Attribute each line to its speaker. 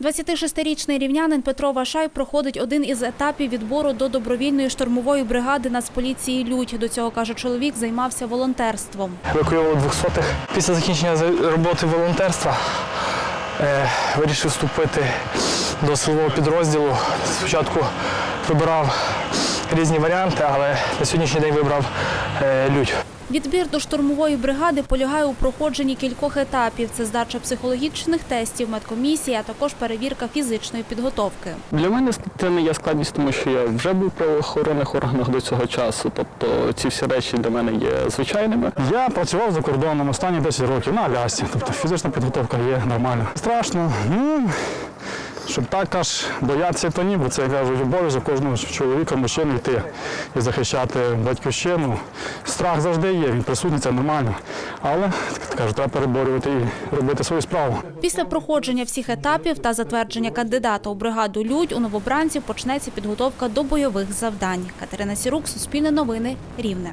Speaker 1: 26-річний рівнянин Петро Вашай проходить один із етапів відбору до добровільної штурмової бригади Нацполіції Людь. До цього, каже чоловік, займався волонтерством.
Speaker 2: евакуювали двохсотих. Після закінчення роботи волонтерства е, вирішив вступити до силового підрозділу. Спочатку вибирав різні варіанти, але на сьогоднішній день вибрав е, людь.
Speaker 1: Відбір до штурмової бригади полягає у проходженні кількох етапів. Це здача психологічних тестів, медкомісія, а також перевірка фізичної підготовки.
Speaker 3: Для мене це не є складність, тому що я вже був в правоохоронних органах до цього часу. Тобто ці всі речі для мене є звичайними.
Speaker 4: Я працював за кордоном останні 10 років на Алясці, тобто фізична підготовка є нормальна. Страшно, ну щоб так аж боятися, то ні, бо це я кажу, обов'язок кожного чоловіка, мужчини йти і захищати батьківщину. Страх завжди є, він присутній, це нормально. Але кажу, треба переборювати і робити свою справу.
Speaker 1: Після проходження всіх етапів та затвердження кандидата у бригаду Людь у новобранців почнеться підготовка до бойових завдань. Катерина Сірук, Суспільне новини, Рівне.